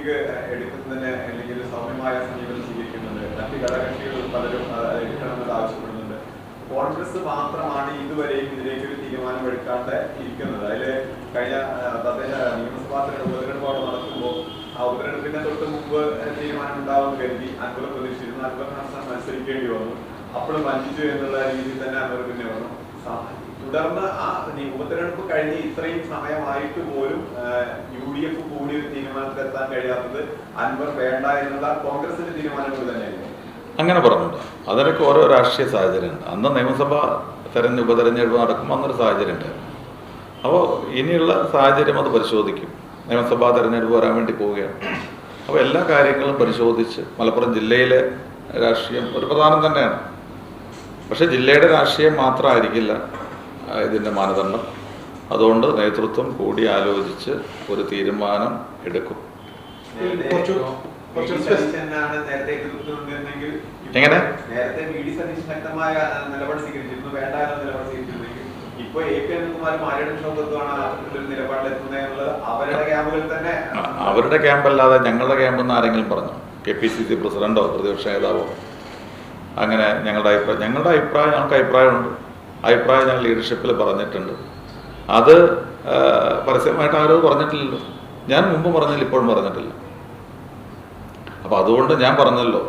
League എടുക്കുന്നതിന് അല്ലെങ്കിൽ സൗമ്യമായ സമീപനം സ്വീകരിക്കുന്നുണ്ട് മറ്റ് ഘടകകക്ഷികൾ പലരും എടുക്കണമെന്ന് ആവശ്യപ്പെടുന്നുണ്ട്. കോൺഗ്രസ് മാത്രമാണ് ഇതുവരെയും ഇതിലേക്ക് ഒരു തീരുമാനം എടുക്കാണ്ട് ഇരിക്കുന്നത്. അതിൽ കഴിഞ്ഞ തദ്ദേശ നിയമസഭാ തെരഞ്ഞെടുപ്പ് ഉപതെരഞ്ഞെടുപ്പ് നടക്കുമ്പോൾ ആ ഉപതെരഞ്ഞെടുപ്പിന്റെ തൊട്ട് മുമ്പ് തീരുമാനം ഉണ്ടാവുമെന്ന് കരുതി അൻപത് പ്രതീക്ഷിച്ചിരുന്നു. അൻപത് മത്സരിക്കേണ്ടി വന്നു. അപ്പോഴും വഞ്ചിച്ചു എന്നുള്ള രീതിയിൽ തന്നെ അവർ പിന്നെ വന്നു. തുടർന്ന് ആ ഉപതെരഞ്ഞെടുപ്പ് കഴിഞ്ഞ് ഇത്രയും സമയമായിട്ട് പോലും യു ഡി എഫ് കൂടി ഒരു തീരുമാനത്തിലെത്താൻ കഴിയാത്തത് അൻവർ വേണ്ട എന്നുള്ള കോൺഗ്രസിന്റെ തീരുമാനങ്ങൾ തന്നെയായിരുന്നു. അങ്ങനെ പറഞ്ഞിട്ടുണ്ട്. അതിനൊക്കെ ഓരോ രാഷ്ട്രീയ സാഹചര്യമുണ്ട്. അന്ന് നിയമസഭ തെരഞ്ഞെടുപ്പ് ഉപതെരഞ്ഞെടുപ്പ് നടക്കുമ്പോൾ അന്നൊരു സാഹചര്യം ഉണ്ടായിരുന്നു. അപ്പോൾ ഇനിയുള്ള സാഹചര്യം അത് പരിശോധിക്കും. നിയമസഭാ തെരഞ്ഞെടുപ്പ് വരാൻ വേണ്ടി പോവുകയാണ്. അപ്പോൾ എല്ലാ കാര്യങ്ങളും പരിശോധിച്ച് മലപ്പുറം ജില്ലയിലെ രാഷ്ട്രീയം ഒരു പ്രധാനം തന്നെയാണ്. പക്ഷേ ജില്ലയുടെ രാഷ്ട്രീയം മാത്രമായിരിക്കില്ല. ഇതിന്റെ മാനദണ്ഡം. അതുകൊണ്ട് നേതൃത്വം കൂടി ആലോചിച്ച് ഒരു തീരുമാനം എടുക്കും. എങ്ങനെ? അവരുടെ ക്യാമ്പല്ലാതെ ഞങ്ങളുടെ ക്യാമ്പെന്ന് ആരെങ്കിലും പറഞ്ഞു? കെ പി സി സി പ്രസിഡന്റോ പ്രതിപക്ഷ നേതാവോ? അങ്ങനെ ഞങ്ങളുടെ അഭിപ്രായം ഞങ്ങളുടെ അഭിപ്രായം ഞങ്ങൾക്ക് അഭിപ്രായമുണ്ട്. അഭിപ്രായം ഞങ്ങൾ ലീഡർഷിപ്പിൽ പറഞ്ഞിട്ടുണ്ട്. അത് പരസ്യമായിട്ട് ആരും പറഞ്ഞിട്ടില്ലല്ലോ. ഞാൻ മുമ്പ് പറഞ്ഞില്ല ഇപ്പോഴും പറഞ്ഞിട്ടില്ല. അപ്പോൾ അതുകൊണ്ട് ഞാൻ പറഞ്ഞല്ലോ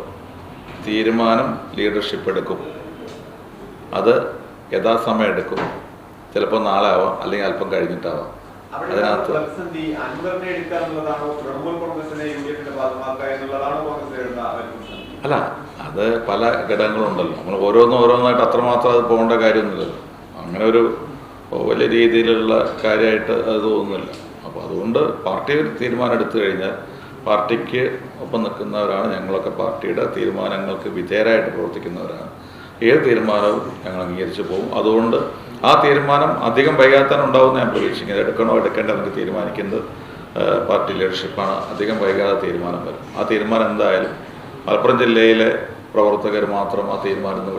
തീരുമാനം ലീഡർഷിപ്പ് എടുക്കും. അത് യഥാസമയം എടുക്കും. ചിലപ്പോൾ നാളെ ആവാം അല്ലെങ്കിൽ അല്പം കഴിഞ്ഞിട്ടാവാം. അതിനകത്ത് അല്ല അത് പല ഘടകങ്ങളുണ്ടല്ലോ. നമ്മൾ ഓരോന്നും ഓരോന്നായിട്ട് അത്രമാത്രം അത് പോകേണ്ട കാര്യമൊന്നുമില്ലല്ലോ. അങ്ങനെ ഒരു വലിയ രീതിയിലുള്ള കാര്യമായിട്ട് അത് തോന്നുന്നില്ല. അപ്പോൾ അതുകൊണ്ട് പാർട്ടി ഒരു തീരുമാനം എടുത്തു കഴിഞ്ഞാൽ പാർട്ടിക്ക് ഒപ്പം നിൽക്കുന്നവരാണ് ഞങ്ങളൊക്കെ പാർട്ടിയുടെ തീരുമാനങ്ങൾക്ക് വിധേയരായിട്ട് പ്രവർത്തിക്കുന്നവരാണ്. ഏത് തീരുമാനവും ഞങ്ങൾ അംഗീകരിച്ചു പോകും. അതുകൊണ്ട് ആ തീരുമാനം അധികം വൈകാത്താൻ ഉണ്ടാവും ഉണ്ടാവുമെന്ന് ഞാൻ പ്രതീക്ഷിക്കുന്നത് എടുക്കണോ എടുക്കേണ്ട നമുക്ക് തീരുമാനിക്കുന്നത് പാർട്ടി ലീഡർഷിപ്പാണ് അധികം വൈകാതെ തീരുമാനം വരും. ആ തീരുമാനം എന്തായാലും മലപ്പുറം ജില്ലയിലെ പ്രവർത്തകർ മാത്രം ആ തീരുമാനം ഒന്നും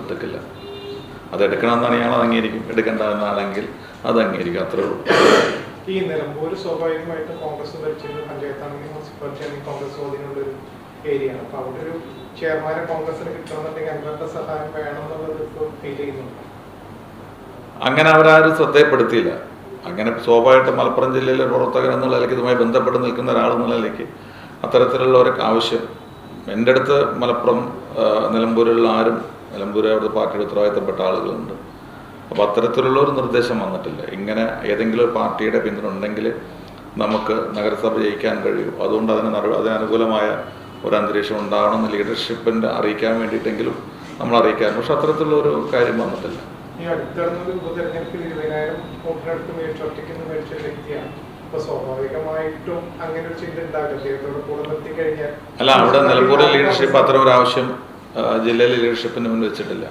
അത് എടുക്കണമെന്നാണ് ഞങ്ങൾ അംഗീകരിക്കും. എടുക്കേണ്ട എന്നാണെങ്കിൽ അത് അംഗീകരിക്കും. അത്രേ ഉള്ളൂ. ഈ നിലമ്പൂർ സ്വാഭാവികമായിട്ടും കോൺഗ്രസ് ഭരിച്ചിരുന്ന പഞ്ചായത്താണെങ്കിൽ കോൺഗ്രസ് സ്വാധീനമുള്ള ഒരു ഏരിയയാണ് അപ്പോൾ അവിടെ ഒരു ചെയർമാനെ കോൺഗ്രസിന് കിട്ടണമെന്നുണ്ടെങ്കിൽ അൻവറിന്റെ സഹായം വേണം എന്നുള്ളത് ഇപ്പോൾ ഫീൽ ചെയ്യുന്നുണ്ട്. അങ്ങനെ അവരാരും ശ്രദ്ധയപ്പെടുത്തിയില്ല. അങ്ങനെ സ്വാഭാവികമായിട്ടും മലപ്പുറം ജില്ലയിലെ പ്രവർത്തകൻ എന്നുള്ള നിലയ്ക്ക് ഇതുമായി ബന്ധപ്പെട്ട് നിൽക്കുന്ന ഒരാൾ എന്നുള്ള നിലയ്ക്ക് അത്തരത്തിലുള്ള ഒരു ആവശ്യം. എന്റെ അടുത്ത് മലപ്പുറം നിലമ്പൂരിലുള്ള ആരും നിലമ്പൂർ അവിടുത്തെ പാർട്ടിയുടെ ഉത്തരവാദിത്തപ്പെട്ട ആളുകളുണ്ട്. അപ്പോൾ അത്തരത്തിലുള്ള ഒരു നിർദ്ദേശം വന്നിട്ടില്ല. ഇങ്ങനെ ഏതെങ്കിലും ഒരു പാർട്ടിയുടെ പിന്തുണ ഉണ്ടെങ്കിൽ നമുക്ക് നഗരസഭ ജയിക്കാൻ കഴിയും. അതുകൊണ്ട് അതിന് അതിനനുകൂലമായ ഒരു അന്തരീക്ഷം ഉണ്ടാവണമെന്ന് ലീഡർഷിപ്പിന്റെ അറിയിക്കാൻ വേണ്ടിയിട്ടെങ്കിലും നമ്മൾ അറിയിക്കാൻ പക്ഷെ അത്തരത്തിലുള്ള ഒരു കാര്യം വന്നിട്ടില്ല. ഈ അപ്പൊ സ്വാഭാവികമായിട്ടും അങ്ങനെ ഒരു ചിന്ത കൂടെ അല്ല അവിടെ നിലമ്പൂരിൽ ലീഡർഷിപ്പ് അത്ര ഒരു ആവശ്യം ജില്ലയിലെ ലീഡർഷിപ്പിന് മുന്നിൽ വെച്ചിട്ടില്ല.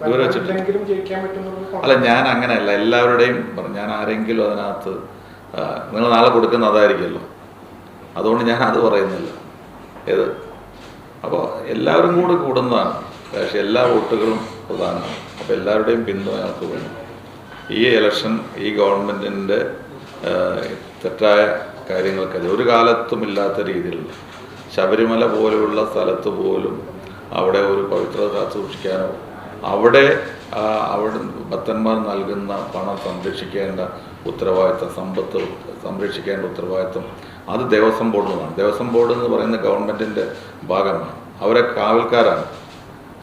ഇതുവരെ വെച്ചിട്ടില്ല. അല്ല ഞാൻ അങ്ങനെയല്ല. എല്ലാവരുടെയും ഞാൻ ആരെങ്കിലും അതിനകത്ത് നിങ്ങൾ നാളെ കൊടുക്കുന്ന അതായിരിക്കുമല്ലോ. അതുകൊണ്ട് ഞാൻ അത് പറയുന്നില്ല. ഏത്? അപ്പോൾ എല്ലാവരും കൂടെ കൂടുന്നതാണ്. പക്ഷേ എല്ലാ വോട്ടുകളും പ്രധാനമാണ്. അപ്പോൾ എല്ലാവരുടെയും പിന്തുണ ഞങ്ങൾക്ക് വേണം. ഈ ഇലക്ഷൻ ഈ ഗവൺമെന്റിന്റെ തെറ്റായ കാര്യങ്ങൾക്കല്ല ഒരു കാലത്തും ഇല്ലാത്ത രീതിയിലുള്ള ശബരിമല പോലെയുള്ള സ്ഥലത്ത് പോലും അവിടെ ഒരു പവിത്രത കാത്തു സൂക്ഷിക്കാനോ അവിടെ അവിടെ ഭക്തന്മാർ നൽകുന്ന പണം സംരക്ഷിക്കേണ്ട ഉത്തരവാദിത്തം സമ്പത്ത് സംരക്ഷിക്കേണ്ട ഉത്തരവാദിത്തം അത് ദേവസ്വം ബോർഡിനുമാണ്. ദേവസ്വം ബോർഡ് എന്ന് പറയുന്ന ഗവൺമെന്റിന്റെ ഭാഗമാണ്. അവരെ കാവൽക്കാരാണ്.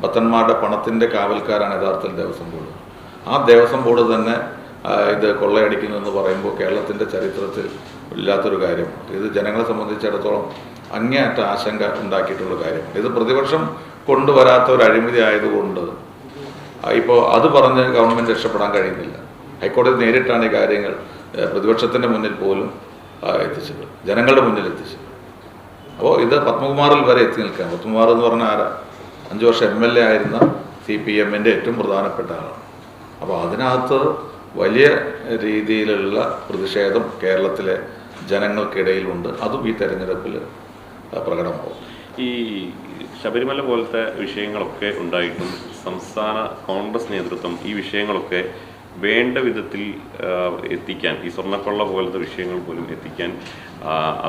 ഭക്തന്മാരുടെ പണത്തിന്റെ കാവൽക്കാരാണ് യഥാർത്ഥത്തിൽ ദേവസ്വം ബോർഡ്. ആ ദേവസ്വം ബോർഡ് തന്നെ ഇത് കൊള്ളയടിക്കുന്നു എന്ന് പറയുമ്പോൾ കേരളത്തിന്റെ ചരിത്രത്തിൽ ഇല്ലാത്തൊരു കാര്യം. ഇത് ജനങ്ങളെ സംബന്ധിച്ചിടത്തോളം അങ്ങേയറ്റ ആശങ്ക ഉണ്ടാക്കിയിട്ടുള്ള കാര്യം. ഇത് പ്രതിപക്ഷം കൊണ്ടുവരാത്ത ഒരു അഴിമതി ആയതുകൊണ്ട് ഇപ്പോൾ അത് പറഞ്ഞ് ഗവൺമെന്റ് രക്ഷപ്പെടാൻ കഴിയുന്നില്ല. ഹൈക്കോടതി നേരിട്ടാണ് ഈ കാര്യങ്ങൾ പ്രതിപക്ഷത്തിന്റെ മുന്നിൽ പോലും എത്തിച്ചത്. ജനങ്ങളുടെ മുന്നിൽ എത്തിച്ചത്. അപ്പോൾ ഇത് പത്മകുമാറിൽ വരെ എത്തി നിൽക്കാൻ പത്മകുമാർ എന്ന് പറഞ്ഞ ആരാ? അഞ്ച് വർഷം എം എൽ എ ആയിരുന്ന സി പി എമ്മിന്റെ ഏറ്റവും പ്രധാനപ്പെട്ട ആളാണ്. അപ്പോൾ അതിനകത്ത് വലിയ രീതിയിലുള്ള പ്രതിഷേധം കേരളത്തിലെ ജനങ്ങൾക്കിടയിലുണ്ട്. അതും ഈ തെരഞ്ഞെടുപ്പിൽ പ്രകടമാവും. ഈ ശബരിമല പോലത്തെ വിഷയങ്ങളൊക്കെ ഉണ്ടായിട്ടും സംസ്ഥാന കോൺഗ്രസ് നേതൃത്വം ഈ വിഷയങ്ങളൊക്കെ വേണ്ട വിധത്തിൽ എത്തിക്കാൻ ഈ സ്വർണക്കൊള്ള പോലത്തെ വിഷയങ്ങൾ പോലും എത്തിക്കാൻ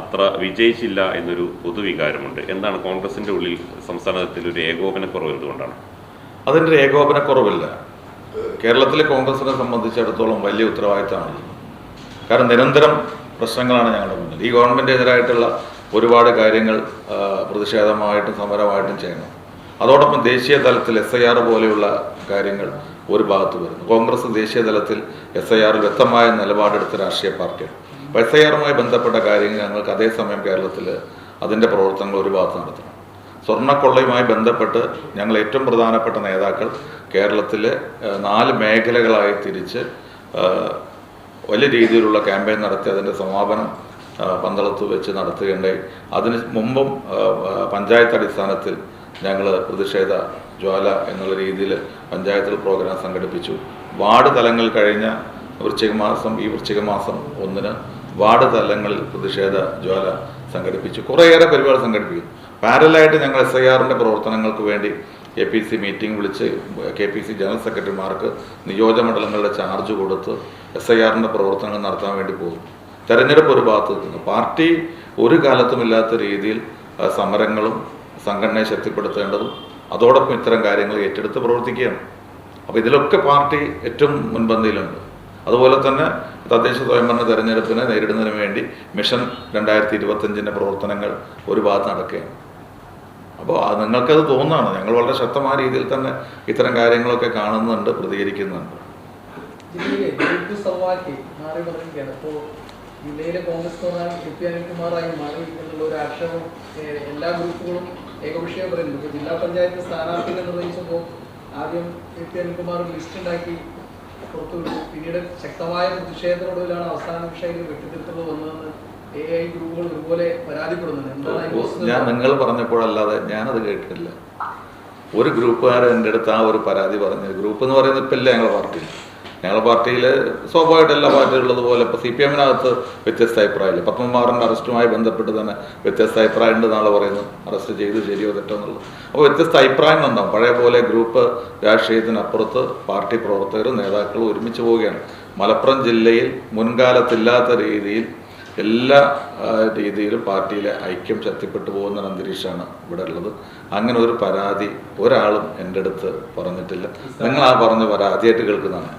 അത്ര വിജയിച്ചില്ല എന്നൊരു പൊതുവികാരമുണ്ട്. എന്താണ് കോൺഗ്രസിന്റെ ഉള്ളിൽ സംസ്ഥാനത്തിൽ ഒരു ഏകോപനക്കുറവ് എന്തുകൊണ്ടാണ്? അതിന്റെ ഏകോപനക്കുറവില്ല. കേരളത്തിലെ കോൺഗ്രസിനെ സംബന്ധിച്ചിടത്തോളം വലിയ ഉത്തരവാദിത്തമാണ്. കാരണം നിരന്തരം പ്രശ്നങ്ങളാണ് ഞങ്ങളുടെ മുന്നിൽ. ഈ ഗവൺമെന്റിനെതിരായിട്ടുള്ള ഒരുപാട് കാര്യങ്ങൾ പ്രതിഷേധമായിട്ടും സമരമായിട്ടും ചെയ്യണം അതോടൊപ്പം ദേശീയ തലത്തിൽ എസ് ഐ ആർ പോലെയുള്ള കാര്യങ്ങൾ ഒരു ഭാഗത്ത് വരുന്നു. കോൺഗ്രസ് ദേശീയ തലത്തിൽ എസ് ഐ ആറിൽ വ്യക്തമായ നിലപാടെടുത്ത രാഷ്ട്രീയ പാർട്ടിയാണ്. അപ്പോൾ എസ് ഐ ആറുമായി ബന്ധപ്പെട്ട കാര്യങ്ങൾ ഞങ്ങൾക്ക് അതേസമയം കേരളത്തിൽ അതിന്റെ പ്രവർത്തനങ്ങൾ ഒരു ഭാഗത്ത് നടത്തണം. സ്വർണക്കൊള്ളയുമായി ബന്ധപ്പെട്ട് ഞങ്ങൾ ഏറ്റവും പ്രധാനപ്പെട്ട നേതാക്കൾ കേരളത്തിലെ നാല് മേഖലകളായി തിരിച്ച് വലിയ രീതിയിലുള്ള ക്യാമ്പയിൻ നടത്തി അതിന്റെ സമാപനം പന്തളത്ത് വെച്ച് നടത്തുകയുണ്ടായി. അതിന് മുമ്പും പഞ്ചായത്ത് അടിസ്ഥാനത്തിൽ ഞങ്ങൾ പ്രതിഷേധ ജ്വാല എന്നുള്ള രീതിയിൽ പഞ്ചായത്തിൽ പ്രോഗ്രാം സംഘടിപ്പിച്ചു. വാർഡ് തലങ്ങൾ കഴിഞ്ഞ വൃശ്ചിക മാസം ഈ വൃശ്ചിക മാസം ഒന്നിന് വാർഡ് തലങ്ങളിൽ പ്രതിഷേധ ജ്വാല സംഘടിപ്പിച്ചു. കുറേയേറെ പരിപാടി സംഘടിപ്പിക്കും. പാരലായിട്ട് ഞങ്ങൾ എസ് ഐ ആറിന്റെ പ്രവർത്തനങ്ങൾക്ക് വേണ്ടി കെ പി സി മീറ്റിംഗ് വിളിച്ച് കെ പി സി ജനറൽ സെക്രട്ടറിമാർക്ക് നിയോജകമണ്ഡലങ്ങളുടെ ചാർജ് കൊടുത്ത് എസ് ഐ ആറിന്റെ പ്രവർത്തനങ്ങൾ നടത്താൻ വേണ്ടി പോകും. തെരഞ്ഞെടുപ്പ് ഒരു ഭാഗത്ത് നിൽക്കുന്നു. പാർട്ടി ഒരു കാലത്തുമില്ലാത്ത രീതിയിൽ സമരങ്ങളും സംഘടനയെ ശക്തിപ്പെടുത്തേണ്ടതും അതോടൊപ്പം ഇത്തരം കാര്യങ്ങൾ ഏറ്റെടുത്ത് പ്രവർത്തിക്കുകയാണ്. അപ്പോൾ ഇതിലൊക്കെ പാർട്ടി ഏറ്റവും മുൻപന്തിയിലുണ്ട്. അതുപോലെ തന്നെ തദ്ദേശ സ്വയംഭരണ തെരഞ്ഞെടുപ്പിനെ നേരിടുന്നതിന് വേണ്ടി മിഷൻ രണ്ടായിരത്തി ഇരുപത്തഞ്ചിന്റെ പ്രവർത്തനങ്ങൾ ഒരു ഭാഗത്ത് നടക്കുകയാണ്. അപ്പോൾ നിങ്ങൾക്കത് തോന്നുന്നതാണ് ഞങ്ങൾ വളരെ ശക്തമായ രീതിയിൽ തന്നെ ഇത്തരം കാര്യങ്ങളൊക്കെ കാണുന്നുണ്ട് പ്രതികരിക്കുന്നുണ്ട്. ജില്ലയിലെ മാറി എന്നുള്ള ഒരു എല്ലാ ഗ്രൂപ്പുകളും ജില്ലാ ആദ്യം പിന്നീട് ശക്തമായ പ്രതിഷേധത്തിനൊടുവിലാണ് അവസാന നിമിഷയിൽ വെട്ടിത്തിരുത്തുന്നത് വന്നതെന്ന് ഞാൻ നിങ്ങൾ പറഞ്ഞപ്പോഴല്ലാതെ ഞാനത് കേട്ടിട്ടില്ല. ഒരു ഗ്രൂപ്പുകാർ എന്റെ അടുത്ത് ആ ഒരു പരാതി പറഞ്ഞു. ഗ്രൂപ്പ് എന്ന് പറയുന്നത് ഇപ്പം ഇല്ല ഞങ്ങളുടെ പാർട്ടിയിൽ. ഞങ്ങളുടെ പാർട്ടിയിൽ സ്വാഭാവികമായിട്ട് എല്ലാ പാർട്ടികളുള്ളത് പോലെ ഇപ്പോൾ സി പി എമ്മിനകത്ത് വ്യത്യസ്ത അഭിപ്രായമില്ല പത്മകുമാറിന്റെ അറസ്റ്റുമായി ബന്ധപ്പെട്ട് തന്നെ വ്യത്യസ്ത അഭിപ്രായം ഉണ്ട് നാളെ പറയുന്നു അറസ്റ്റ് ചെയ്ത് ശരിയോ തെറ്റോ എന്നുള്ളത്. അപ്പോൾ വ്യത്യസ്ത അഭിപ്രായങ്ങൾ ഉണ്ടാവും. പഴയ പോലെ ഗ്രൂപ്പ് രാഷ്ട്രീയത്തിനപ്പുറത്ത് പാർട്ടി പ്രവർത്തകരും നേതാക്കളും ഒരുമിച്ച് പോവുകയാണ്. മലപ്പുറം ജില്ലയിൽ മുൻകാലത്തില്ലാത്ത രീതിയിൽ എല്ലാ രീതിയിലും പാർട്ടിയിലെ ഐക്യം ശക്തിപ്പെട്ടു പോകുന്ന ഒരു അന്തരീക്ഷമാണ് ഇവിടെ ഉള്ളത്. അങ്ങനെ ഒരു പരാതി ഒരാളും എന്റെ അടുത്ത് പറഞ്ഞിട്ടില്ല. നിങ്ങൾ ആ പറഞ്ഞ പരാതിയായിട്ട് കേൾക്കുന്നതാണ്.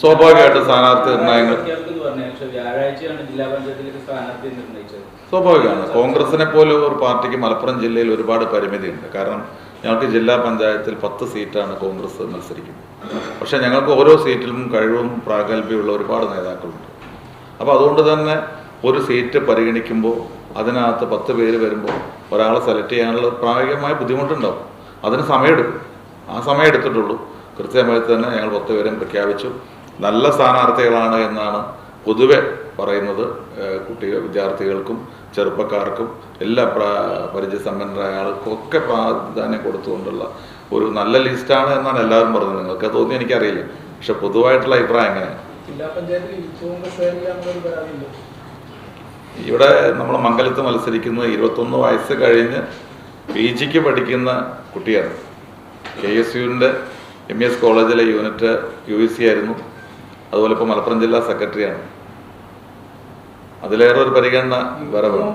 സ്വാഭാവികമായിട്ട് സ്ഥാനാർത്ഥി നിർണയിച്ചത് സ്വാഭാവികമാണ്. കോൺഗ്രസിനെ പോലെ ഒരു പാർട്ടിക്ക് മലപ്പുറം ജില്ലയിൽ ഒരുപാട് പരിമിതിയുണ്ട്. കാരണം ഞങ്ങൾക്ക് ജില്ലാ പഞ്ചായത്തിൽ പത്ത് സീറ്റാണ് കോൺഗ്രസ് മത്സരിക്കുന്നത്. പക്ഷേ ഞങ്ങൾക്ക് ഓരോ സീറ്റിലും കഴിവും പ്രാഗൽഭ്യമുള്ള ഒരുപാട് നേതാക്കളുണ്ട്. അപ്പോൾ അതുകൊണ്ട് തന്നെ ഒരു സീറ്റ് പരിഗണിക്കുമ്പോൾ അതിനകത്ത് പത്ത് പേര് വരുമ്പോൾ ഒരാളെ സെലക്ട് ചെയ്യാനുള്ള പ്രായോഗികമായ ബുദ്ധിമുട്ടുണ്ടാവും. അതിന് സമയമെടുക്കും. ആ സമയം എടുത്തിട്ടുള്ളൂ. കൃത്യമായി തന്നെ ഞങ്ങൾ പത്ത് പേരും പ്രഖ്യാപിച്ചു. നല്ല സ്ഥാനാർത്ഥികളാണ് എന്നാണ് പൊതുവെ പറയുന്നത് കുട്ടികൾ വിദ്യാർത്ഥികൾക്കും ചെറുപ്പക്കാർക്കും എല്ലാ പ്രാ പരിചയസമ്പന്നരായ ആൾക്കും ഒക്കെ പ്രാധാന്യം കൊടുത്തുകൊണ്ടുള്ള ഒരു നല്ല ലിസ്റ്റാണ് എന്നാണ് എല്ലാവരും പറഞ്ഞത്. നിങ്ങൾക്ക് തോന്നി എനിക്കറിയില്ല. പക്ഷെ പൊതുവായിട്ടുള്ള അഭിപ്രായം എങ്ങനെയാണ്? ജില്ലാ പഞ്ചായത്തിൽ ഇവിടെ നമ്മൾ മംഗലത്ത് മത്സരിക്കുന്നത് ഇരുപത്തൊന്ന് വയസ്സ് കഴിഞ്ഞ് പി ജിക്ക് പഠിക്കുന്ന കുട്ടിയാണ്. കെ എസ് യുവിന്റെ എം എസ് കോളേജിലെ യൂണിറ്റ് യു എസ് സി ആയിരുന്നു. അതുപോലെ ഇപ്പോൾ മലപ്പുറം ജില്ലാ സെക്രട്ടറിയാണ്. അതിലേറെ ഒരു പരിഗണന വേറെ വേണം.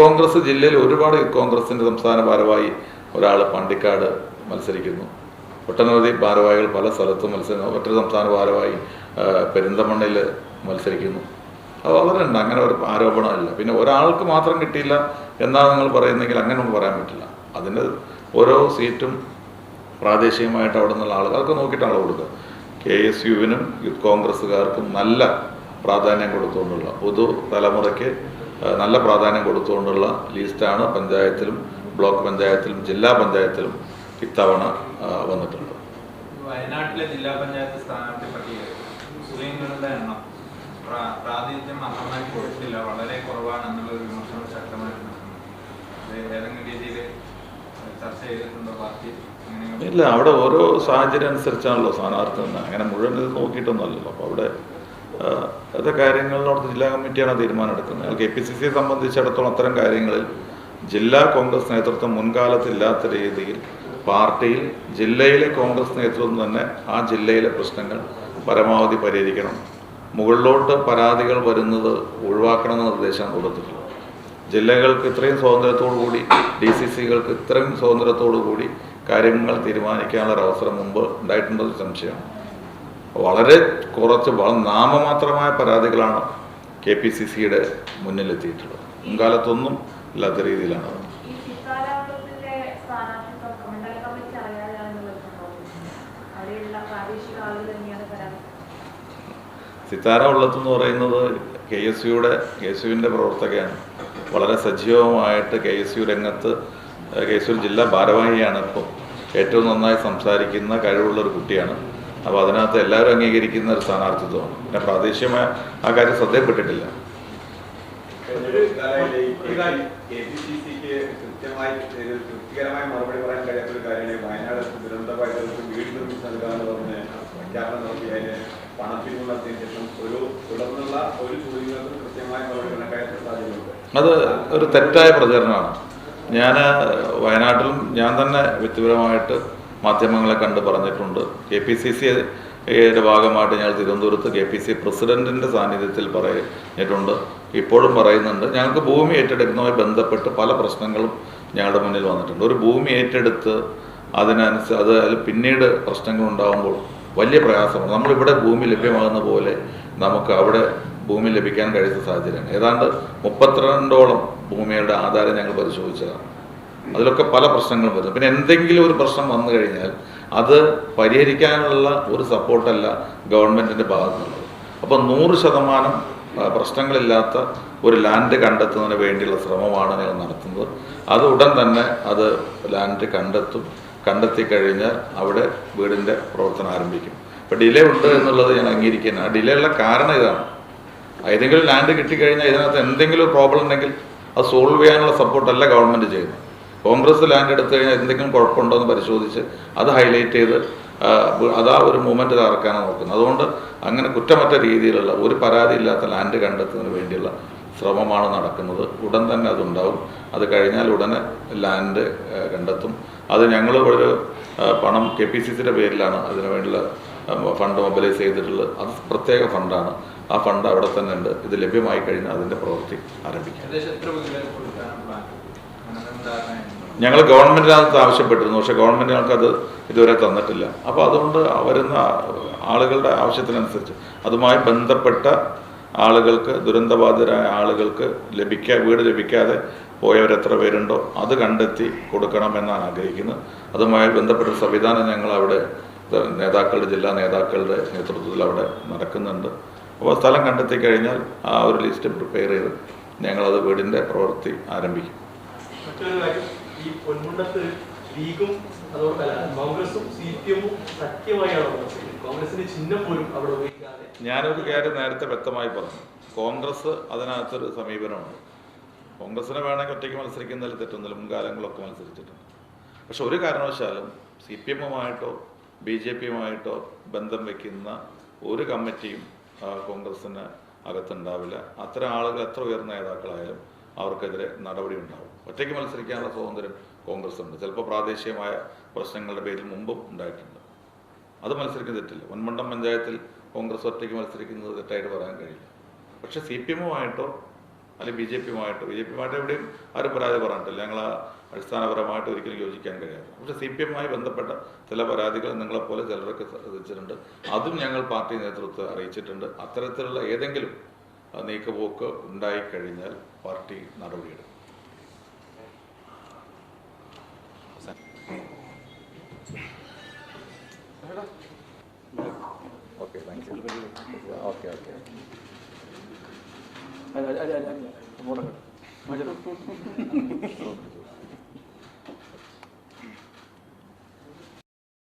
കോൺഗ്രസ് ജില്ലയിൽ ഒരുപാട് കോൺഗ്രസിന്റെ കോൺഗ്രസിന്റെ സംസ്ഥാന ഭാരവാഹി ഒരാൾ പണ്ടിക്കാട് മത്സരിക്കുന്നു. ഒട്ടനവധി ഭാരവാഹികൾ പല സ്ഥലത്തും മത്സരിക്കുന്നു. മറ്റൊരു സംസ്ഥാന ഭാരവാഹി പെരിന്തമണ്ണയിൽ മത്സരിക്കുന്നു. അത് വളരെ ഉണ്ട്. അങ്ങനെ ഒരു ആരോപണമില്ല. പിന്നെ ഒരാൾക്ക് മാത്രം കിട്ടിയില്ല എന്നാണ് നിങ്ങൾ പറയുന്നെങ്കിൽ അങ്ങനെ ഒന്നും പറയാൻ പറ്റില്ല. അതിന് ഓരോ സീറ്റും പ്രാദേശികമായിട്ട് അവിടെ നിന്നുള്ള ആളുകൾക്ക് നോക്കിയിട്ടാണ് കൊടുക്കുക. കെ എസ് യുവിനും യൂത്ത് കോൺഗ്രസ്സുകാർക്കും നല്ല പ്രാധാന്യം കൊടുത്തുകൊണ്ടുള്ള പുതു തലമുറയ്ക്ക് നല്ല പ്രാധാന്യം കൊടുത്തുകൊണ്ടുള്ള ലിസ്റ്റാണ് പഞ്ചായത്തിലും ബ്ലോക്ക് പഞ്ചായത്തിലും ജില്ലാ പഞ്ചായത്തിലും ഇത്തവണ വന്നിട്ടുള്ളത് വയനാട്ടിലെ ജില്ലാ പഞ്ചായത്ത് സ്ഥാനാർത്ഥി പട്ടിക മുസ്ലിങ്ങളുടെ എണ്ണം പ്രാ- പ്രാതിനിധ്യം അർഹമായി കൊടുത്തില്ല. വളരെ കുറവാണ് എന്നുള്ള ഒരു വിമർശനം ശക്തമായിട്ടുണ്ട് ഏതെങ്കിലും രീതിയിൽ ചർച്ച ചെയ്തിട്ടുണ്ടോ പാർട്ടി? ഇല്ല അവിടെ ഓരോ സാഹചര്യം അനുസരിച്ചാണല്ലോ സ്ഥാനാർത്ഥി നിന്ന് അങ്ങനെ മുഴുവൻ ഇത് നോക്കിയിട്ടൊന്നുമല്ലല്ലോ. അപ്പോൾ അവിടെ ഇതൊക്കെ കാര്യങ്ങളിലോട് ജില്ലാ കമ്മിറ്റിയാണ് തീരുമാനം എടുക്കുന്നത് കെ പി സി സിയെ സംബന്ധിച്ചിടത്തോളം അത്തരം കാര്യങ്ങളിൽ ജില്ലാ കോൺഗ്രസ് നേതൃത്വം മുൻകാലത്തില്ലാത്ത രീതിയിൽ പാർട്ടിയിൽ ജില്ലയിലെ കോൺഗ്രസ് നേതൃത്വം തന്നെ ആ ജില്ലയിലെ പ്രശ്നങ്ങൾ പരമാവധി പരിഹരിക്കണം. മുകളിലോട്ട് പരാതികൾ വരുന്നത് ഒഴിവാക്കണമെന്ന നിർദ്ദേശം കൊടുത്തിട്ടുള്ളത്. ജില്ലകൾക്ക് ഇത്രയും സ്വാതന്ത്ര്യത്തോടു കൂടി ഡി സി സികൾക്ക് ഇത്രയും സ്വാതന്ത്ര്യത്തോടു കൂടി കാര്യങ്ങൾ തീരുമാനിക്കാനുള്ള അവസരം മുമ്പ് ഉണ്ടായിട്ടുണ്ടെന്ന് സംശയമാണ്. വളരെ കുറച്ച് നാമമാത്രമായ പരാതികളാണ് കെ പി സി സിയുടെ മുന്നിലെത്തിയിട്ടുള്ളത്. മുൻകാലത്തൊന്നും ഇല്ലാത്ത രീതിയിലാണ് സിത്താര ഉള്ളത്തെന്ന് പറയുന്നത് കെ എസ് യുയുടെ കെ എസ് യുവിന്റെ പ്രവർത്തകയാണ്. വളരെ സജീവമായിട്ട് കെ എസ് യു രംഗത്ത് കെ എസ് യു ജില്ലാ ഭാരവാഹിയാണ് ഇപ്പോൾ. ഏറ്റവും നന്നായി സംസാരിക്കുന്ന കഴിവുള്ള ഒരു കുട്ടിയാണ്. അപ്പോൾ അതിനകത്ത് എല്ലാവരും അംഗീകരിക്കുന്ന ഒരു സ്ഥാനാർത്ഥിത്വമാണ്. പിന്നെ പ്രാദേശികമായ ആ കാര്യം ശ്രദ്ധയപ്പെട്ടിട്ടില്ല മറുപടി പറയാൻ ഒരു വീട് ഒരു ഒരു അത് ഒരു തെറ്റായ പ്രചരണമാണ് ഞാൻ വയനാട്ടിലും ഞാൻ തന്നെ വ്യക്തിപരമായിട്ട് മാധ്യമങ്ങളെ കണ്ട് പറഞ്ഞിട്ടുണ്ട്. കെ പി സി സിയുടെ ഭാഗമായിട്ട് ഞങ്ങൾ തിരുവനന്തപുരത്ത് കെ പി സി പ്രസിഡന്റിന്റെ സാന്നിധ്യത്തിൽ പറഞ്ഞിട്ടുണ്ട്. ഇപ്പോഴും പറയുന്നുണ്ട്. ഞങ്ങൾക്ക് ഭൂമി ഏറ്റെടുക്കുന്നതുമായി ബന്ധപ്പെട്ട് പല പ്രശ്നങ്ങളും ഞങ്ങളുടെ മുന്നിൽ വന്നിട്ടുണ്ട്. ഒരു ഭൂമി ഏറ്റെടുത്ത് അതിനനുസരിച്ച് അത് പിന്നീട് പ്രശ്നങ്ങൾ ഉണ്ടാകുമ്പോൾ വലിയ പ്രയാസമാണ്. നമ്മളിവിടെ ഭൂമി ലഭ്യമാകുന്ന പോലെ നമുക്ക് അവിടെ ഭൂമി ലഭിക്കാൻ കഴിയുന്ന സാഹചര്യമാണ്. ഏതാണ്ട് മുപ്പത്തിരണ്ടോളം ഭൂമിയുടെ ആധാരം ഞങ്ങൾ പരിശോധിച്ചതാണ്. അതിലൊക്കെ പല പ്രശ്നങ്ങളും വരും പിന്നെ എന്തെങ്കിലും ഒരു പ്രശ്നം വന്നു കഴിഞ്ഞാൽ അത് പരിഹരിക്കാനുള്ള ഒരു സപ്പോർട്ടല്ല ഗവൺമെന്റിന്റെ ഭാഗത്തുനിന്നുള്ളത് അപ്പോൾ നൂറ് ശതമാനം പ്രശ്നങ്ങളില്ലാത്ത ഒരു ലാൻഡ് കണ്ടെത്തുന്നതിന് വേണ്ടിയുള്ള ശ്രമമാണ് ഞങ്ങൾ നടത്തുന്നത്. അത് ഉടൻ തന്നെ അത് ലാൻഡ് കണ്ടെത്തും. കണ്ടെത്തി കഴിഞ്ഞാൽ അവിടെ വീടിന്റെ പ്രവർത്തനം ആരംഭിക്കും. ഇപ്പോൾ ഡിലേ ഉണ്ട് എന്നുള്ളത് ഞാൻ അംഗീകരിക്കുന്നു ആ ഡിലേ ഉള്ള കാരണം ഇതാണ്. ഏതെങ്കിലും ലാൻഡ് കിട്ടിക്കഴിഞ്ഞാൽ ഇതിനകത്ത് എന്തെങ്കിലും ഒരു പ്രോബ്ലം ഉണ്ടെങ്കിൽ അത് സോൾവ് ചെയ്യാനുള്ള സപ്പോർട്ടല്ല ഗവൺമെന്റ് ചെയ്യുന്നത്. കോൺഗ്രസ് ലാൻഡ് എടുത്തു കഴിഞ്ഞാൽ എന്തെങ്കിലും കുഴപ്പമുണ്ടോ എന്ന് പരിശോധിച്ച് അത് ഹൈലൈറ്റ് ചെയ്ത് അതാ ഒരു മൂവ്മെന്റ് ഇറക്കാനാണ് നോക്കുന്നത്. അതുകൊണ്ട് അങ്ങനെ കുറ്റമറ്റ രീതിയിലുള്ള ഒരു പരാതി ഇല്ലാത്ത ലാൻഡ് കണ്ടെത്തുന്നതിന് വേണ്ടിയുള്ള ശ്രമമാണ് നടക്കുന്നത്. ഉടൻ തന്നെ അതുണ്ടാവും അത് കഴിഞ്ഞാൽ ഉടനെ ലാൻഡ് കണ്ടെത്തും. അത് ഞങ്ങൾ ഒരു പണം കെ പി സി സിയുടെ പേരിലാണ് അതിനു വേണ്ടിയുള്ള ഫണ്ട് മൊബിലൈസ് ചെയ്തിട്ടുള്ളത്. അത് പ്രത്യേക ഫണ്ടാണ്. ആ ഫണ്ട് അവിടെ തന്നെ ഉണ്ട്. ഇത് ലഭ്യമായി കഴിഞ്ഞാൽ അതിന്റെ പ്രവൃത്തി ആരംഭിക്കാം. ഞങ്ങൾ ഗവൺമെന്റിനകത്ത് ആവശ്യപ്പെട്ടിരുന്നു. പക്ഷേ ഗവൺമെന്റ് ഞങ്ങൾക്കത് ഇതുവരെ തന്നിട്ടില്ല. അപ്പോൾ അതുകൊണ്ട് വരുന്ന ആളുകളുടെ ആവശ്യത്തിനനുസരിച്ച് അതുമായി ബന്ധപ്പെട്ട ആളുകൾക്ക് ദുരന്തബാധിതരായ ആളുകൾക്ക് ലഭിക്കാ വീട് ലഭിക്കാതെ പോയവർ എത്ര പേരുണ്ടോ അത് കണ്ടെത്തി കൊടുക്കണമെന്നാണ് ആഗ്രഹിക്കുന്നത്. അതുമായി ബന്ധപ്പെട്ട സംവിധാനം ഞങ്ങൾ അവിടെ നേതാക്കളുടെ ജില്ലാ നേതാക്കളുടെ നേതൃത്വത്തിൽ അവിടെ നടക്കുന്നുണ്ട്. അപ്പോൾ സ്ഥലം കണ്ടെത്തി കഴിഞ്ഞാൽ ആ ഒരു ലിസ്റ്റ് പ്രിപ്പയർ ചെയ്ത് ഞങ്ങളത് വീടിന്റെ പ്രവൃത്തി ആരംഭിക്കും. മറ്റൊരു കാര്യം ഈ പൊന്മുണ്ടത്ത് ലീഗും അതോടൊപ്പമല്ല കോൺഗ്രസും സി പി എമ്മും സത്യമായാണ് മത്സരിക്കുന്നത് കോൺഗ്രസിന്റെ ചിഹ്നം പോലും അവിടെ ഉപയോഗിക്കാതെ ഞാനൊരു കാര്യം നേരത്തെ വ്യക്തമായി പറഞ്ഞു. കോൺഗ്രസ് അതിനകത്തൊരു സമീപനമുണ്ട്. കോൺഗ്രസിനെ വേണമെങ്കിൽ ഒറ്റയ്ക്ക് മത്സരിക്കുന്നതിൽ തെറ്റൊന്നുമില്ല. മുൻകാലങ്ങളൊക്കെ മത്സരിച്ചിട്ടുണ്ട്. പക്ഷെ ഒരു കാരണവശാലും സി പി എമ്മുമായിട്ടോ ബി ജെ പിയുമായിട്ടോ ബന്ധം വയ്ക്കുന്ന ഒരു കമ്മിറ്റിയും കോൺഗ്രസിന് അകത്തുണ്ടാവില്ല. അത്തരം ആളുകൾ എത്ര ഉയർന്ന നേതാക്കളായാലും അവർക്കെതിരെ നടപടി ഉണ്ടാവും ഒറ്റയ്ക്ക് മത്സരിക്കാനുള്ള സ്വാതന്ത്ര്യം കോൺഗ്രസ് ഉണ്ട് ചിലപ്പോൾ പ്രാദേശികമായ പ്രശ്നങ്ങളുടെ പേരിൽ മുമ്പും ഉണ്ടായിട്ടുണ്ട്. അത് മത്സരിക്കുന്ന തെറ്റില്ല. ഒൻമണ്ടം പഞ്ചായത്തിൽ കോൺഗ്രസ് ഒറ്റയ്ക്ക് മത്സരിക്കുന്നത് തെറ്റായിട്ട് പറയാൻ കഴിയില്ല. പക്ഷേ സി പി എമ്മുമായിട്ടോ അല്ലെങ്കിൽ ബി ജെ പിയുമായിട്ട് ബി ജെ പിയുമായിട്ട് എവിടെയും ആരും പരാതി പറഞ്ഞിട്ടില്ല ഞങ്ങൾ അടിസ്ഥാനപരമായിട്ട് ഒരിക്കലും യോജിക്കാൻ കഴിയാതെ പക്ഷെ സി പി എമ്മുമായി ബന്ധപ്പെട്ട ചില പരാതികൾ നിങ്ങളെപ്പോലെ ചിലരൊക്കെ ശ്രദ്ധിച്ചിട്ടുണ്ട് അതും ഞങ്ങൾ പാർട്ടി നേതൃത്വത്തെ അറിയിച്ചിട്ടുണ്ട്. അത്തരത്തിലുള്ള ഏതെങ്കിലും നീക്കുപോക്ക് ഉണ്ടായിക്കഴിഞ്ഞാൽ പാർട്ടി നടപടിയെടുക്കും. Okay thank you. Okay okay. അല്ല അല്ല അല്ല അങ്ങോട്ടങ്ങോട്ട്